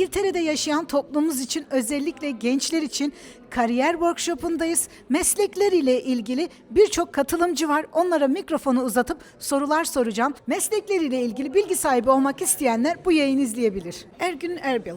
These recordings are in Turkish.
İngiltere'de yaşayan toplumumuz için özellikle gençler için kariyer workshopundayız. Meslekleriyle ilgili birçok katılımcı var. Onlara mikrofonu uzatıp sorular soracağım. Meslekleriyle ilgili bilgi sahibi olmak isteyenler bu yayını izleyebilir. Ergün Erbil,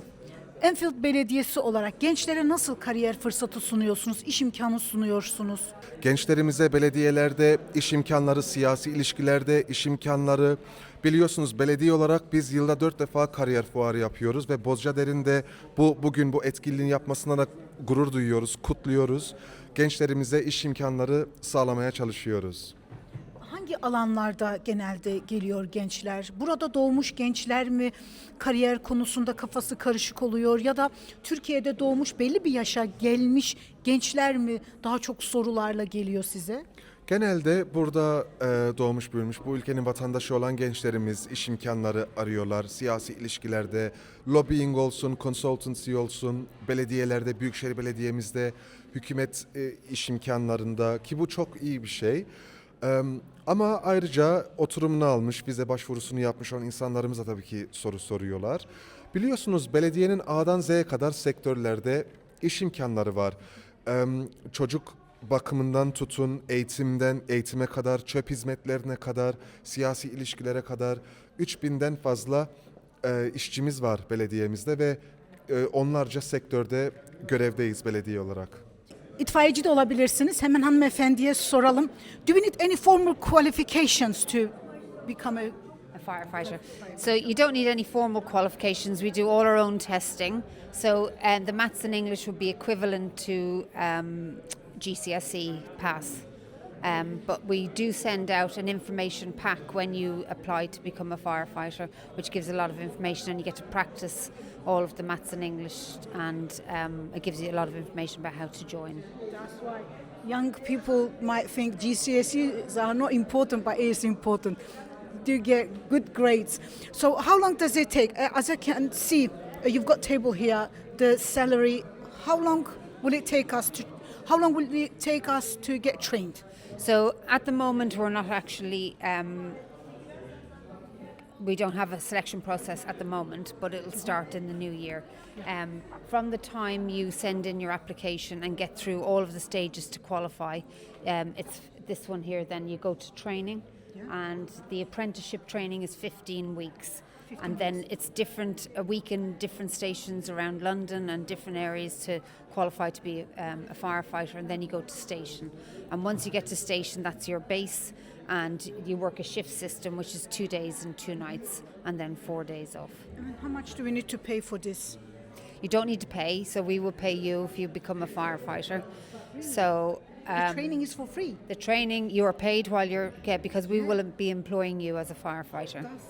Enfield Belediyesi olarak gençlere nasıl kariyer fırsatı sunuyorsunuz, iş imkanı sunuyorsunuz? Gençlerimize belediyelerde iş imkanları, siyasi ilişkilerde iş imkanları biliyorsunuz belediye olarak biz yılda dört defa kariyer fuarı yapıyoruz ve Bozcaada'nın de bu bugün bu etkinliğin yapmasına da gurur duyuyoruz, kutluyoruz. Gençlerimize iş imkanları sağlamaya çalışıyoruz. Hangi alanlarda genelde geliyor gençler? Burada doğmuş gençler mi kariyer konusunda kafası karışık oluyor ya da Türkiye'de doğmuş belli bir yaşa gelmiş gençler mi daha çok sorularla geliyor size? Genelde burada e, doğmuş büyümüş bu ülkenin vatandaşı olan gençlerimiz iş imkanları arıyorlar. Siyasi ilişkilerde lobbying olsun, consultancy olsun, belediyelerde, büyükşehir belediyemizde, hükümet e, iş imkanlarında ki bu çok iyi bir şey. E, ama ayrıca oturumunu almış, bize başvurusunu yapmış olan insanlarımız da tabii ki soru soruyorlar. Biliyorsunuz belediyenin A'dan Z'ye kadar sektörlerde iş imkanları var. E, çocuk bakımından tutun, eğitimden eğitime kadar, çöp hizmetlerine kadar, siyasi ilişkilere kadar 3000'den fazla e, işçimiz var belediyemizde ve e, onlarca sektörde görevdeyiz belediye olarak. İtfaiyeci de olabilirsiniz. Hemen hanımefendiye soralım. Do you need any formal qualifications to become a a firefighter. So you don't need any formal qualifications. We do all our own testing. So and the maths and English would be equivalent to um, GCSE pass. Um, but we do send out an information pack when you apply to become a firefighter, which gives a lot of information, and you get to practice all of the maths and English, and um, it gives you a lot of information about how to join. That's why young people might think GCSEs are not important, but it is important. Do get good grades. So, how long does it take? Uh, As I can see, uh, you've got table here. The salary. How long will it take us to? How long will it take us to get trained? So at the moment, we're not actually. Um, we don't have a selection process at the moment, but it'll start in the new year. Um, from the time you send in your application and get through all of the stages to qualify, um, it's this one here. Then you go to training, and the apprenticeship training is 15 weeks. And then it's different a week in different stations around London and different areas to qualify to be um, a firefighter, and then you go to station. And once you get to station, that's your base, and you work a shift system, which is two days and two nights, and then four days off. And how much do we need to pay for this? You don't need to pay, so we will pay you if you become a firefighter. So. The Um, training is for free. the training you are paid while you're yeah, because we will be employing you as a firefighter. That's.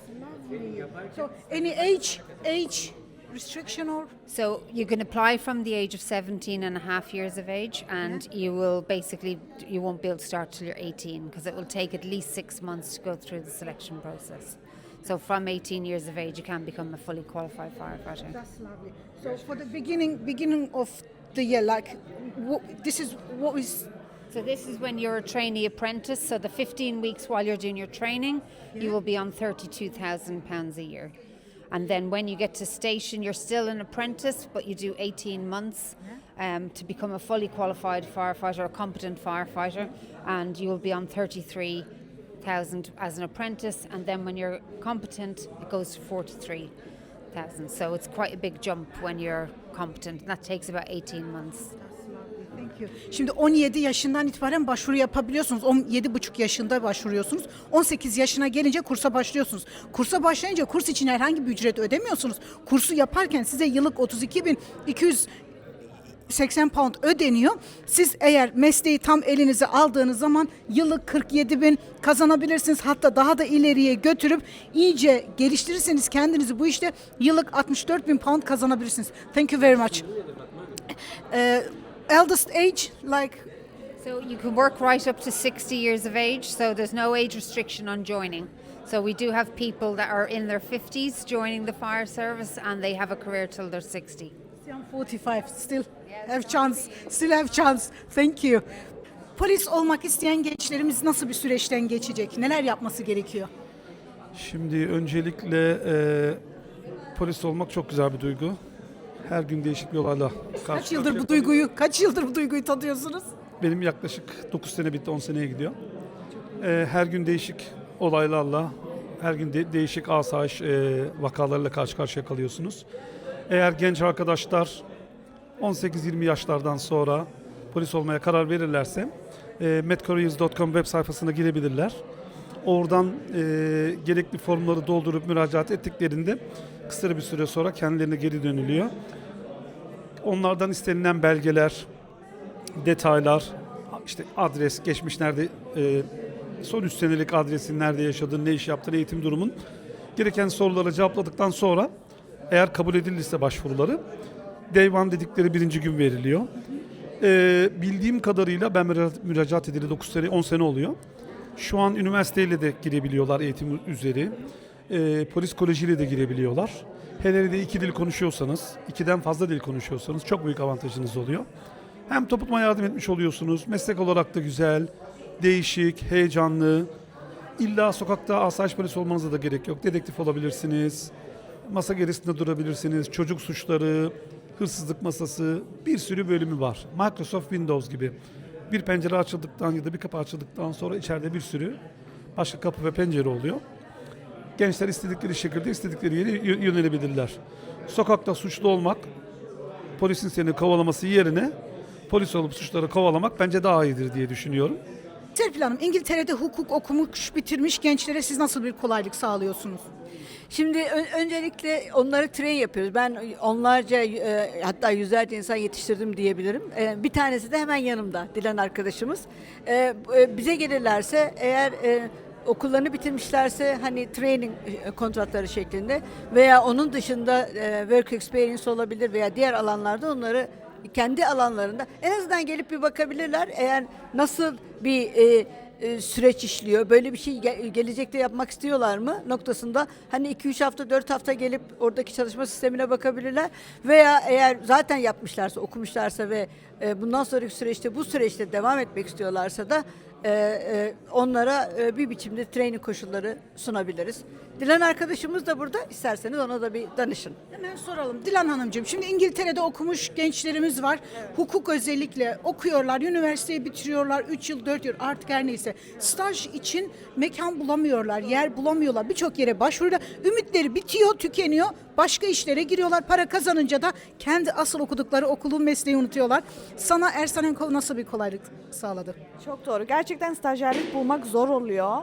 So, any age, age restriction or? So you can apply from the age of 17 and a half years of age and you will basically you won't be able to start till you're 18 because it will take at least 6 months to go through the selection process. So from 18 years of age you can become a fully qualified firefighter. That's lovely. So for the beginning beginning of the year, like what, this is what is So this is when you're a trainee apprentice so the 15 weeks while you're doing your training you will be on 32,000 pounds a year. And then when you get to station, you're still an apprentice, but you do 18 months um, to become a fully qualified firefighter, a competent firefighter, and you will be on 33,000 as an apprentice. And then when you're competent, it goes to 43,000. So it's quite a big jump when you're competent. And that takes about 18 months. You. Şimdi 17 yaşından itibaren başvuru yapabiliyorsunuz. 17,5 yaşında başvuruyorsunuz. 18 yaşına gelince kursa başlıyorsunuz. Kursa başlayınca kurs için herhangi bir ücret ödemiyorsunuz. Kursu yaparken size yıllık 32.200 80 pound ödeniyor. Siz eğer mesleği tam elinize aldığınız zaman yıllık 47 bin kazanabilirsiniz. Hatta daha da ileriye götürüp iyice geliştirirseniz kendinizi bu işte yıllık 64 bin pound kazanabilirsiniz. Thank you very much. Ee, eldest age like So you can work right up to 60 years of age, so there's no age restriction on joining. So we do have people that are in their 50s joining the fire service and they have a career till they're 60. I'm 45 still have chance still have chance thank you Polis olmak isteyen gençlerimiz nasıl bir süreçten geçecek? Neler yapması gerekiyor? Şimdi öncelikle e, polis olmak çok güzel bir duygu. Her gün değişik bir olayla Kaç karşı yıldır bu karşıya duyguyu, kaç yıldır bu duyguyu tadıyorsunuz? Benim yaklaşık 9 sene bitti, 10 seneye gidiyor. Ee, her gün değişik olaylarla, her gün de- değişik asayiş e, vakalarıyla karşı karşıya kalıyorsunuz. Eğer genç arkadaşlar 18-20 yaşlardan sonra polis olmaya karar verirlerse e, medcareers.com web sayfasına girebilirler. Oradan e, gerekli formları doldurup müracaat ettiklerinde kısa bir süre sonra kendilerine geri dönülüyor. Onlardan istenilen belgeler, detaylar, işte adres, geçmiş nerede, e, son 3 senelik adresin nerede yaşadığın, ne iş yaptığın, eğitim durumun gereken soruları cevapladıktan sonra eğer kabul edilirse başvuruları Day One dedikleri birinci gün veriliyor. E, bildiğim kadarıyla ben müra- müracaat edili 9 sene, 10 sene oluyor. Şu an üniversiteyle de girebiliyorlar eğitim üzeri. E, polis kolejiyle de girebiliyorlar. Hele de iki dil konuşuyorsanız, ikiden fazla dil konuşuyorsanız çok büyük avantajınız oluyor. Hem topluma yardım etmiş oluyorsunuz. Meslek olarak da güzel, değişik, heyecanlı. İlla sokakta asayiş polisi olmanıza da gerek yok. Dedektif olabilirsiniz. Masa gerisinde durabilirsiniz. Çocuk suçları, hırsızlık masası bir sürü bölümü var. Microsoft Windows gibi. Bir pencere açıldıktan ya da bir kapı açıldıktan sonra içeride bir sürü başka kapı ve pencere oluyor. Gençler istedikleri şekilde istedikleri yere yö- yönelebilirler. Sokakta suçlu olmak, polisin seni kovalaması yerine polis olup suçları kovalamak bence daha iyidir diye düşünüyorum. Serpil Hanım, İngiltere'de hukuk okumuş, bitirmiş gençlere siz nasıl bir kolaylık sağlıyorsunuz? Şimdi öncelikle onları train yapıyoruz. Ben onlarca e, hatta yüzlerce insan yetiştirdim diyebilirim. E, bir tanesi de hemen yanımda Dilan arkadaşımız. E, e, bize gelirlerse eğer e, okullarını bitirmişlerse hani training e, kontratları şeklinde veya onun dışında e, work experience olabilir veya diğer alanlarda onları kendi alanlarında en azından gelip bir bakabilirler. Eğer nasıl bir e, e, süreç işliyor. Böyle bir şey ge- gelecekte yapmak istiyorlar mı noktasında hani 2-3 hafta 4 hafta gelip oradaki çalışma sistemine bakabilirler veya eğer zaten yapmışlarsa okumuşlarsa ve e, bundan sonraki süreçte bu süreçte devam etmek istiyorlarsa da e, e, onlara e, bir biçimde training koşulları sunabiliriz. Dilan arkadaşımız da burada isterseniz ona da bir danışın. Hemen soralım. Dilan Hanımcığım, şimdi İngiltere'de okumuş gençlerimiz var. Hukuk özellikle okuyorlar, üniversiteyi bitiriyorlar, 3 yıl, 4 yıl artık her neyse. Staj için mekan bulamıyorlar, yer bulamıyorlar. Birçok yere başvuruyorlar. Ümitleri bitiyor, tükeniyor. Başka işlere giriyorlar. Para kazanınca da kendi asıl okudukları okulun mesleği unutuyorlar. Sana Ersan Enkol nasıl bir kolaylık sağladı? Çok doğru. Gerçekten stajyerlik bulmak zor oluyor.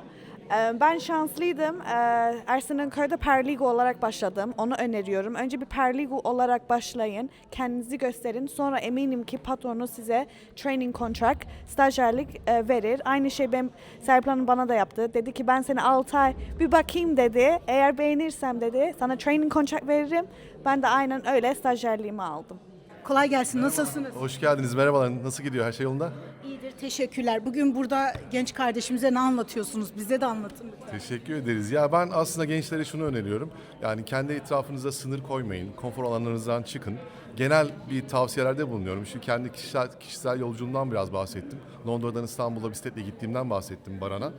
Ee, Ben şanslıydım. Ee, Ersin'in köyde paralegal olarak başladım. Onu öneriyorum. Önce bir paralegal olarak başlayın. Kendinizi gösterin. Sonra eminim ki patronu size training contract, stajyerlik e, verir. Aynı şey ben Serpil bana da yaptı. Dedi ki ben seni 6 ay bir bakayım dedi. Eğer beğenirsem dedi sana training contract veririm. Ben de aynen öyle stajyerliğimi aldım. Kolay gelsin. Nasılsınız? Hoş geldiniz. Merhabalar. Nasıl gidiyor? Her şey yolunda? İyidir. Teşekkürler. Bugün burada genç kardeşimize ne anlatıyorsunuz? Bize de anlatın. lütfen. Teşekkür ederiz. Ya ben aslında gençlere şunu öneriyorum. Yani kendi etrafınıza sınır koymayın. Konfor alanlarınızdan çıkın. Genel bir tavsiyelerde bulunuyorum. Şu kendi kişisel, kişisel yolculuğumdan biraz bahsettim. Londra'dan İstanbul'a bisikletle gittiğimden bahsettim Baran'a.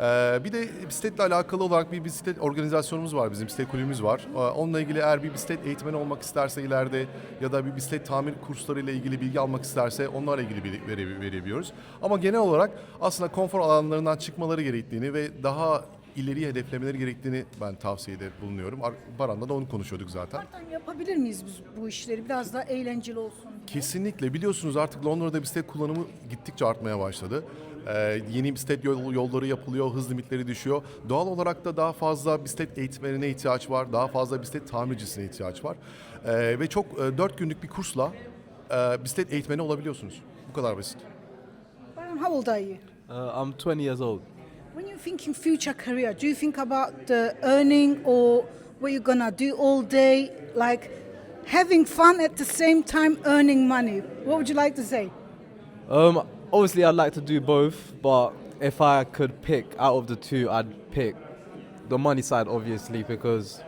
Ee, bir de bisikletle alakalı olarak bir bisiklet organizasyonumuz var bizim bisiklet kulübümüz var. Ee, onunla ilgili eğer bir bisiklet eğitmeni olmak isterse ileride ya da bir bisiklet tamir kurslarıyla ilgili bilgi almak isterse onlarla ilgili bilgi vere- verebiliyoruz. Ama genel olarak aslında konfor alanlarından çıkmaları gerektiğini ve daha ileri hedeflemeleri gerektiğini ben tavsiyede bulunuyorum. Ar- Baran'da da onu konuşuyorduk zaten. Zaten yapabilir miyiz biz bu işleri? Biraz daha eğlenceli olsun. Kesinlikle biliyorsunuz artık Londra'da bisiklet kullanımı gittikçe artmaya başladı. Ee, yeni bisiklet yol- yolları yapılıyor, hız limitleri düşüyor. Doğal olarak da daha fazla bisiklet eğitmenine ihtiyaç var, daha fazla bisiklet tamircisine ihtiyaç var. Ee, ve çok e, 4 günlük bir kursla e, bisiklet eğitmeni olabiliyorsunuz. Bu kadar basit. Baran, how old are you? Uh, I'm 20 years old. When you think in future career, do you think about the earning or what you're gonna do all day, like having fun at the same time earning money? What would you like to say? Um, obviously, I'd like to do both, but if I could pick out of the two, I'd pick the money side, obviously, because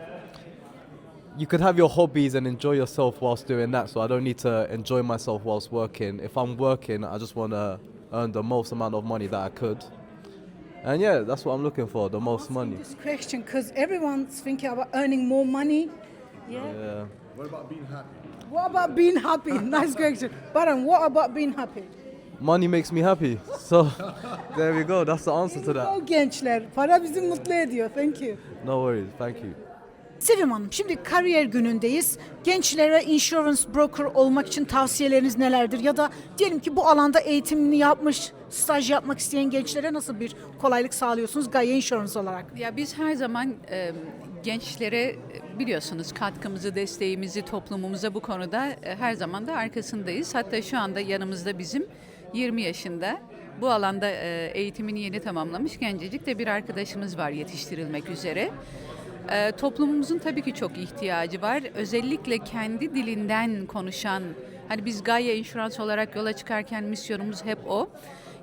you could have your hobbies and enjoy yourself whilst doing that. So I don't need to enjoy myself whilst working. If I'm working, I just want to earn the most amount of money that I could. And yeah, that's what I'm looking for the most money. This question, because everyone's thinking about earning more money. Yeah. What about being happy? What about being happy? nice question. Baran, what about being happy? Money makes me happy. So there we go. That's the answer to that. O gençler. Para bizi mutlu ediyor. Thank you. No worries. Thank you. Sevim Hanım, şimdi kariyer günündeyiz. Gençlere insurance broker olmak için tavsiyeleriniz nelerdir? Ya da diyelim ki bu alanda eğitimini yapmış, staj yapmak isteyen gençlere nasıl bir kolaylık sağlıyorsunuz Gaia Insurance olarak? Ya biz her zaman e, gençlere biliyorsunuz katkımızı, desteğimizi toplumumuza bu konuda e, her zaman da arkasındayız. Hatta şu anda yanımızda bizim 20 yaşında bu alanda e, eğitimini yeni tamamlamış gencecik de bir arkadaşımız var yetiştirilmek üzere. E, toplumumuzun tabii ki çok ihtiyacı var. Özellikle kendi dilinden konuşan, hani biz Gaia Insurance olarak yola çıkarken misyonumuz hep o.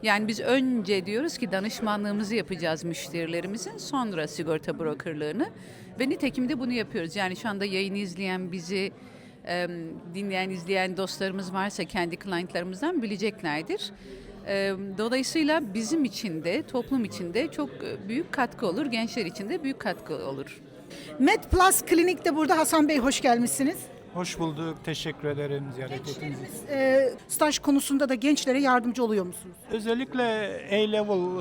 Yani biz önce diyoruz ki danışmanlığımızı yapacağız müşterilerimizin, sonra sigorta brokerlığını ve nitekim de bunu yapıyoruz. Yani şu anda yayını izleyen bizi e, dinleyen, izleyen dostlarımız varsa kendi clientlarımızdan bileceklerdir. E, dolayısıyla bizim için de, toplum için de çok e, büyük katkı olur, gençler için de büyük katkı olur. Med Plus Klinik'te burada Hasan Bey hoş gelmişsiniz. Hoş bulduk. Teşekkür ederim ziyaret ettiğiniz için. Ee, staj konusunda da gençlere yardımcı oluyor musunuz? Özellikle A-level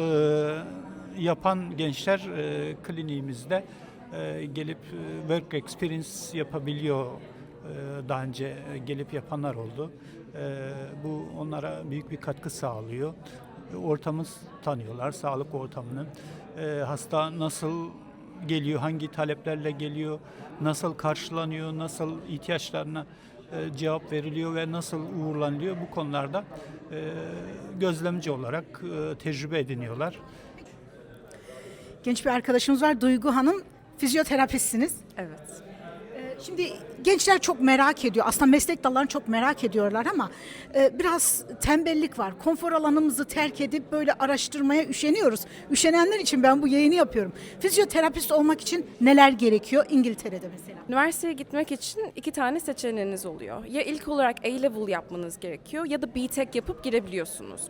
e, yapan gençler e, kliniğimizde e, gelip e, work experience yapabiliyor. E, daha önce gelip yapanlar oldu. E, bu onlara büyük bir katkı sağlıyor. E, Ortamı tanıyorlar, sağlık ortamını. E, hasta nasıl geliyor, hangi taleplerle geliyor, nasıl karşılanıyor, nasıl ihtiyaçlarına e, cevap veriliyor ve nasıl uğurlanılıyor bu konularda e, gözlemci olarak e, tecrübe ediniyorlar. Genç bir arkadaşımız var Duygu Hanım. Fizyoterapistsiniz. Evet. Şimdi gençler çok merak ediyor. Aslında meslek dallarını çok merak ediyorlar ama e, biraz tembellik var. Konfor alanımızı terk edip böyle araştırmaya üşeniyoruz. Üşenenler için ben bu yayını yapıyorum. Fizyoterapist olmak için neler gerekiyor İngiltere'de mesela? Üniversiteye gitmek için iki tane seçeneğiniz oluyor. Ya ilk olarak A-Level yapmanız gerekiyor ya da B-Tech yapıp girebiliyorsunuz.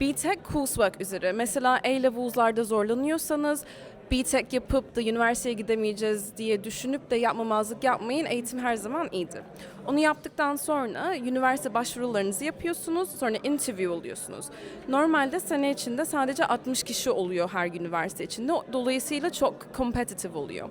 B-Tech coursework üzere. Mesela A-Levels'larda zorlanıyorsanız B-Tech yapıp da üniversiteye gidemeyeceğiz diye düşünüp de yapmamazlık yapmayın. Eğitim her zaman iyidir. Onu yaptıktan sonra üniversite başvurularınızı yapıyorsunuz. Sonra interview oluyorsunuz. Normalde sene içinde sadece 60 kişi oluyor her üniversite içinde. Dolayısıyla çok competitive oluyor.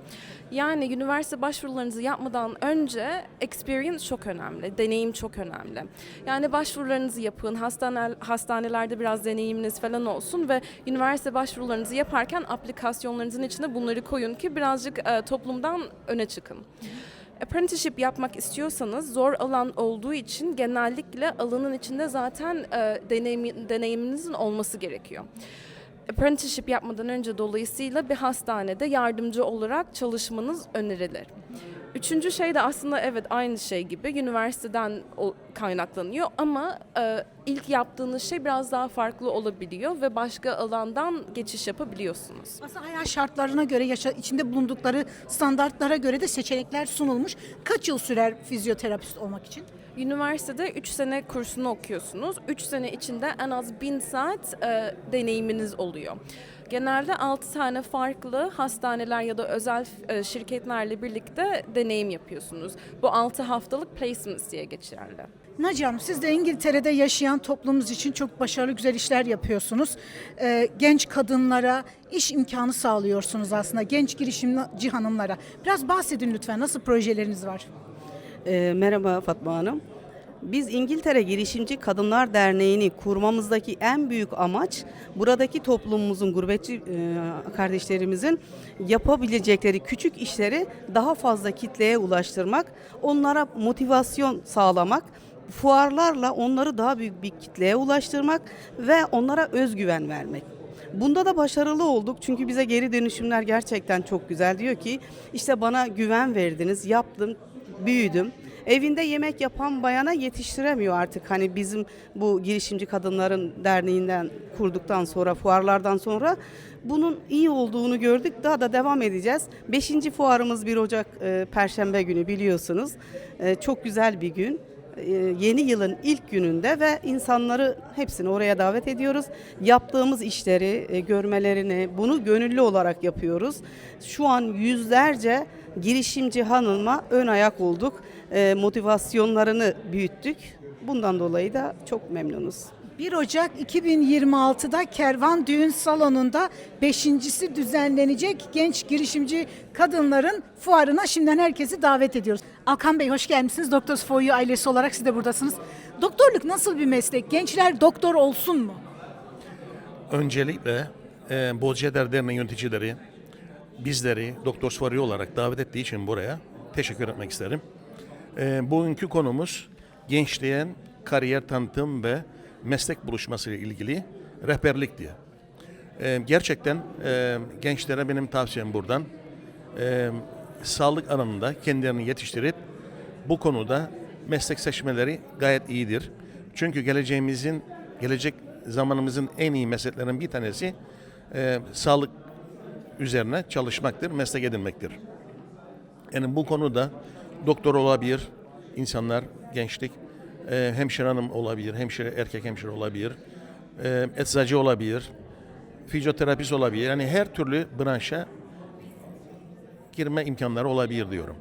Yani üniversite başvurularınızı yapmadan önce experience çok önemli. Deneyim çok önemli. Yani başvurularınızı yapın. Hastane, hastanelerde biraz deneyiminiz falan olsun ve üniversite başvurularınızı yaparken aplikasyonlarınızın içine bunları koyun ki birazcık e, toplumdan öne çıkın. Apprenticeship yapmak istiyorsanız zor alan olduğu için genellikle alanın içinde zaten e, deneyim, deneyiminizin olması gerekiyor. Apprenticeship yapmadan önce dolayısıyla bir hastanede yardımcı olarak çalışmanız önerilir. Üçüncü şey de aslında evet aynı şey gibi üniversiteden kaynaklanıyor ama e, ilk yaptığınız şey biraz daha farklı olabiliyor ve başka alandan geçiş yapabiliyorsunuz. Aslında hayat şartlarına göre, yaşa, içinde bulundukları standartlara göre de seçenekler sunulmuş. Kaç yıl sürer fizyoterapist olmak için? Üniversitede 3 sene kursunu okuyorsunuz. 3 sene içinde en az 1000 saat e, deneyiminiz oluyor. Genelde 6 tane farklı hastaneler ya da özel e, şirketlerle birlikte deneyim yapıyorsunuz. Bu 6 haftalık placements diye geçerli. Naci Hanım siz de İngiltere'de yaşayan toplumumuz için çok başarılı güzel işler yapıyorsunuz. Ee, genç kadınlara iş imkanı sağlıyorsunuz aslında. Genç girişimci hanımlara. Biraz bahsedin lütfen nasıl projeleriniz var? Ee, merhaba Fatma Hanım. Biz İngiltere Girişimci Kadınlar Derneği'ni kurmamızdaki en büyük amaç buradaki toplumumuzun, gurbetçi e, kardeşlerimizin yapabilecekleri küçük işleri daha fazla kitleye ulaştırmak, onlara motivasyon sağlamak, fuarlarla onları daha büyük bir kitleye ulaştırmak ve onlara özgüven vermek. Bunda da başarılı olduk çünkü bize geri dönüşümler gerçekten çok güzel. Diyor ki işte bana güven verdiniz, yaptım, büyüdüm. Evinde yemek yapan bayana yetiştiremiyor artık. Hani bizim bu girişimci kadınların derneğinden kurduktan sonra, fuarlardan sonra bunun iyi olduğunu gördük. Daha da devam edeceğiz. Beşinci fuarımız 1 Ocak e, Perşembe günü biliyorsunuz. E, çok güzel bir gün. E, yeni yılın ilk gününde ve insanları hepsini oraya davet ediyoruz. Yaptığımız işleri e, görmelerini, bunu gönüllü olarak yapıyoruz. Şu an yüzlerce girişimci hanıma ön ayak olduk. E, Motivasyonlarını büyüttük. Bundan dolayı da çok memnunuz. 1 Ocak 2026'da Kervan Düğün Salonu'nda beşincisi düzenlenecek genç girişimci kadınların fuarına şimdiden herkesi davet ediyoruz. Alkan Bey hoş gelmişsiniz. Doctors for You ailesi olarak siz de buradasınız. Doktorluk nasıl bir meslek? Gençler doktor olsun mu? Öncelikle e, Bozcader Derneği yöneticileri bizleri Doktor Svari olarak davet ettiği için buraya teşekkür etmek isterim. E, bugünkü konumuz gençliğin kariyer tanıtım ve meslek buluşması ile ilgili rehberlik diye. E, gerçekten e, gençlere benim tavsiyem buradan e, sağlık alanında kendilerini yetiştirip bu konuda meslek seçmeleri gayet iyidir. Çünkü geleceğimizin, gelecek zamanımızın en iyi mesleklerinden bir tanesi e, sağlık üzerine çalışmaktır, meslek edinmektir. Yani bu konuda doktor olabilir insanlar, gençlik, e, hemşire hanım olabilir, hemşire erkek hemşire olabilir, e, eczacı olabilir, fizyoterapist olabilir. Yani her türlü branşa girme imkanları olabilir diyorum.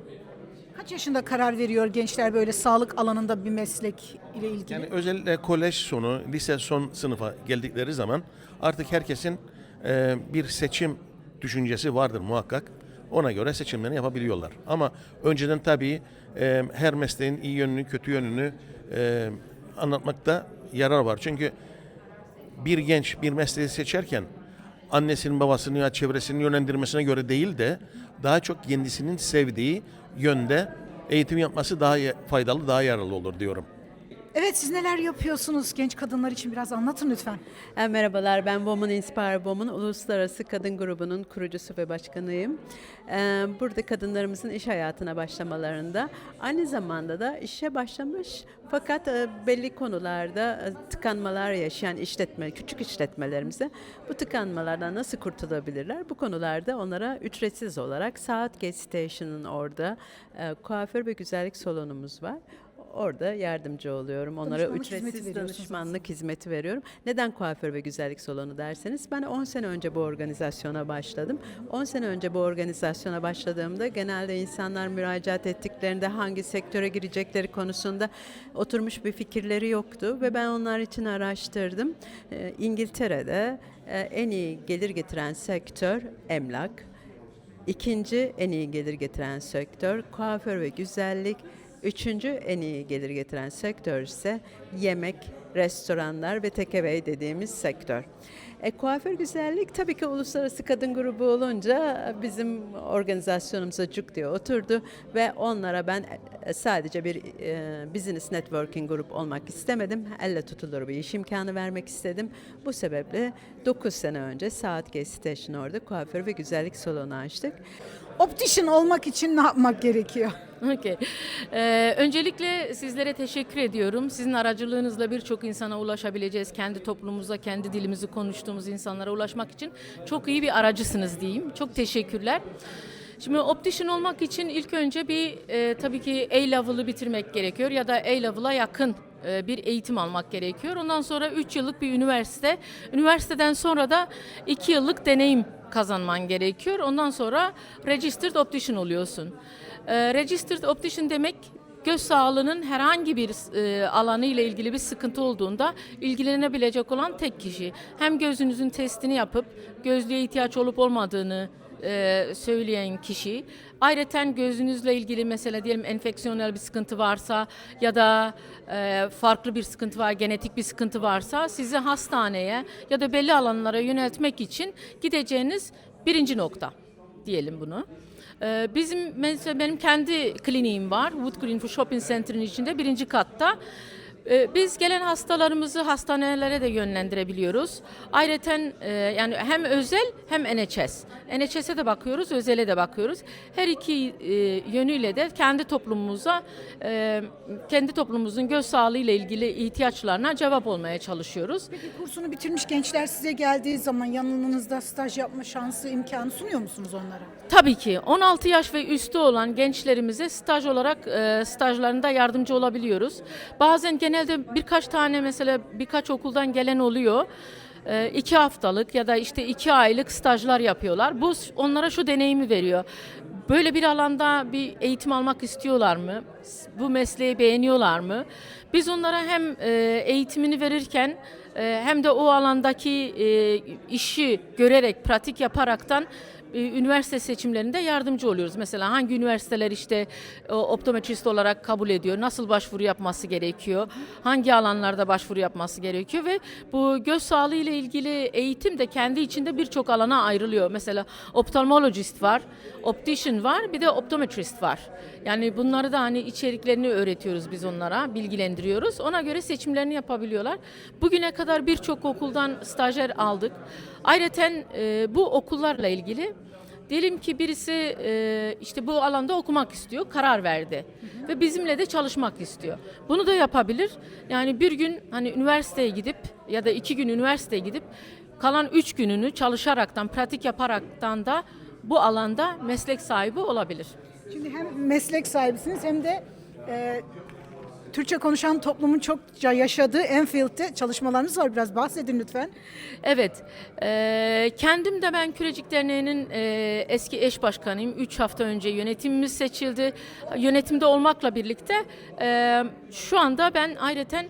Kaç yaşında karar veriyor gençler böyle sağlık alanında bir meslek ile ilgili? Yani özellikle kolej sonu, lise son sınıfa geldikleri zaman artık herkesin e, bir seçim düşüncesi vardır muhakkak. Ona göre seçimlerini yapabiliyorlar. Ama önceden tabii e, her mesleğin iyi yönünü, kötü yönünü e, anlatmakta yarar var. Çünkü bir genç bir mesleği seçerken annesinin babasının ya çevresinin yönlendirmesine göre değil de daha çok kendisinin sevdiği yönde eğitim yapması daha faydalı, daha yararlı olur diyorum. Evet siz neler yapıyorsunuz genç kadınlar için biraz anlatın lütfen. E, Merhabalar, ben Women Inspire Women Uluslararası Kadın Grubu'nun kurucusu ve başkanıyım. E, Burada kadınlarımızın iş hayatına başlamalarında aynı zamanda da işe başlamış fakat e, belli konularda e, tıkanmalar yaşayan işletme, küçük işletmelerimize bu tıkanmalardan nasıl kurtulabilirler? Bu konularda onlara ücretsiz olarak Saatgate Station'ın orada e, kuaför ve güzellik salonumuz var. Orada yardımcı oluyorum. Onlara Danışmanlık hizmeti ücretsiz veriyorsunuz danışmanlık hizmeti veriyorum. Neden kuaför ve güzellik salonu derseniz ben 10 sene önce bu organizasyona başladım. 10 sene önce bu organizasyona başladığımda genelde insanlar müracaat ettiklerinde hangi sektöre girecekleri konusunda oturmuş bir fikirleri yoktu ve ben onlar için araştırdım. Ee, İngiltere'de e, en iyi gelir getiren sektör emlak. İkinci en iyi gelir getiren sektör kuaför ve güzellik. Üçüncü en iyi gelir getiren sektör ise yemek, restoranlar ve tekevey dediğimiz sektör. E, kuaför güzellik tabii ki uluslararası kadın grubu olunca bizim organizasyonumuza cuk diye oturdu ve onlara ben e, sadece bir e, business networking grup olmak istemedim. Elle tutulur bir iş imkanı vermek istedim. Bu sebeple 9 sene önce Saatgate Station orada kuaför ve güzellik salonu açtık. Optician olmak için ne yapmak gerekiyor? Okey. Ee, öncelikle sizlere teşekkür ediyorum. Sizin aracılığınızla birçok insana ulaşabileceğiz. Kendi toplumumuza, kendi dilimizi konuştuğumuz insanlara ulaşmak için çok iyi bir aracısınız diyeyim. Çok teşekkürler. Şimdi optician olmak için ilk önce bir e, tabii ki A-level'ı bitirmek gerekiyor ya da A-level'a yakın e, bir eğitim almak gerekiyor. Ondan sonra 3 yıllık bir üniversite. Üniversiteden sonra da 2 yıllık deneyim kazanman gerekiyor. Ondan sonra registered optician oluyorsun. E, registered optician demek göz sağlığının herhangi bir e, alanı ile ilgili bir sıkıntı olduğunda ilgilenebilecek olan tek kişi. Hem gözünüzün testini yapıp gözlüğe ihtiyaç olup olmadığını e, söyleyen kişi. Ayrıca gözünüzle ilgili mesela diyelim enfeksiyonel bir sıkıntı varsa ya da e, farklı bir sıkıntı var, genetik bir sıkıntı varsa sizi hastaneye ya da belli alanlara yöneltmek için gideceğiniz birinci nokta diyelim bunu. Ee, Bizim mesela benim kendi kliniğim var. Wood Green Shopping Center'ın içinde birinci katta. Ee, Biz gelen hastalarımızı hastanelere de yönlendirebiliyoruz. Ayrıca yani hem özel hem NHS. NHS'e de bakıyoruz, özele de bakıyoruz. Her iki e, yönüyle de kendi toplumumuza, e, kendi toplumumuzun göz sağlığı ile ilgili ihtiyaçlarına cevap olmaya çalışıyoruz. Peki kursunu bitirmiş gençler size geldiği zaman yanınızda staj yapma şansı, imkanı sunuyor musunuz onlara? Tabii ki 16 yaş ve üstü olan gençlerimize staj olarak e, stajlarında yardımcı olabiliyoruz. Bazen genelde birkaç tane mesela birkaç okuldan gelen oluyor. E, iki haftalık ya da işte iki aylık stajlar yapıyorlar. Bu onlara şu deneyimi veriyor. Böyle bir alanda bir eğitim almak istiyorlar mı? Bu mesleği beğeniyorlar mı? Biz onlara hem e, eğitimini verirken e, hem de o alandaki e, işi görerek, pratik yaparaktan üniversite seçimlerinde yardımcı oluyoruz. Mesela hangi üniversiteler işte e, optometrist olarak kabul ediyor, nasıl başvuru yapması gerekiyor, hangi alanlarda başvuru yapması gerekiyor ve bu göz sağlığı ile ilgili eğitim de kendi içinde birçok alana ayrılıyor. Mesela ophthalmologist var, optician var, bir de optometrist var. Yani bunları da hani içeriklerini öğretiyoruz biz onlara, bilgilendiriyoruz. Ona göre seçimlerini yapabiliyorlar. Bugüne kadar birçok okuldan stajyer aldık. Ayrıca e, bu okullarla ilgili Diyelim ki birisi e, işte bu alanda okumak istiyor, karar verdi ve bizimle de çalışmak istiyor. Bunu da yapabilir. Yani bir gün hani üniversiteye gidip ya da iki gün üniversiteye gidip kalan üç gününü çalışaraktan, pratik yaparaktan da bu alanda meslek sahibi olabilir. Şimdi hem meslek sahibisiniz hem de e, Türkçe konuşan toplumun çokça yaşadığı Enfield'de çalışmalarınız var. Biraz bahsedin lütfen. Evet, e, kendim de ben Kürecik Derneği'nin e, eski eş başkanıyım. 3 hafta önce yönetimimiz seçildi. Yönetimde olmakla birlikte e, şu anda ben ayrıca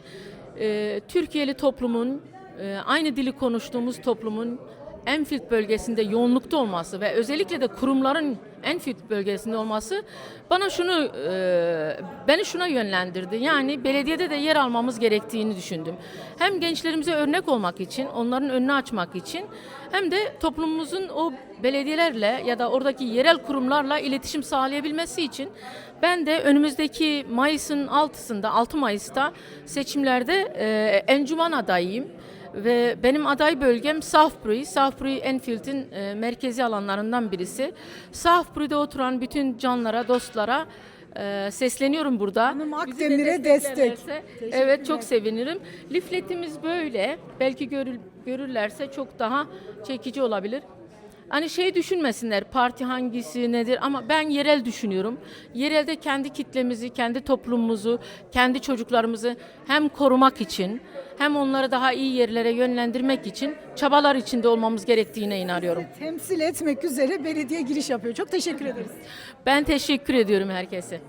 e, Türkiye'li toplumun, e, aynı dili konuştuğumuz toplumun Enfield bölgesinde yoğunlukta olması ve özellikle de kurumların Enfield bölgesinde olması bana şunu e, beni şuna yönlendirdi. Yani belediyede de yer almamız gerektiğini düşündüm. Hem gençlerimize örnek olmak için, onların önünü açmak için hem de toplumumuzun o belediyelerle ya da oradaki yerel kurumlarla iletişim sağlayabilmesi için ben de önümüzdeki Mayıs'ın 6'sında 6 Mayıs'ta seçimlerde e, encüman adayıyım. Ve benim aday bölgem Southbury. Southbury Enfield'in e, merkezi alanlarından birisi. Southbury'de oturan bütün canlara, dostlara e, sesleniyorum burada. Hanım Bizi de Akdemir'e destek. desteklerlerse, Evet çok sevinirim. Lifletimiz böyle. Belki görül, görürlerse çok daha çekici olabilir. Hani şey düşünmesinler parti hangisi nedir ama ben yerel düşünüyorum. Yerelde kendi kitlemizi, kendi toplumumuzu, kendi çocuklarımızı hem korumak için hem onları daha iyi yerlere yönlendirmek için çabalar içinde olmamız gerektiğine inanıyorum. Temsil etmek üzere belediye giriş yapıyor. Çok teşekkür ederiz. Ben teşekkür ediyorum herkese.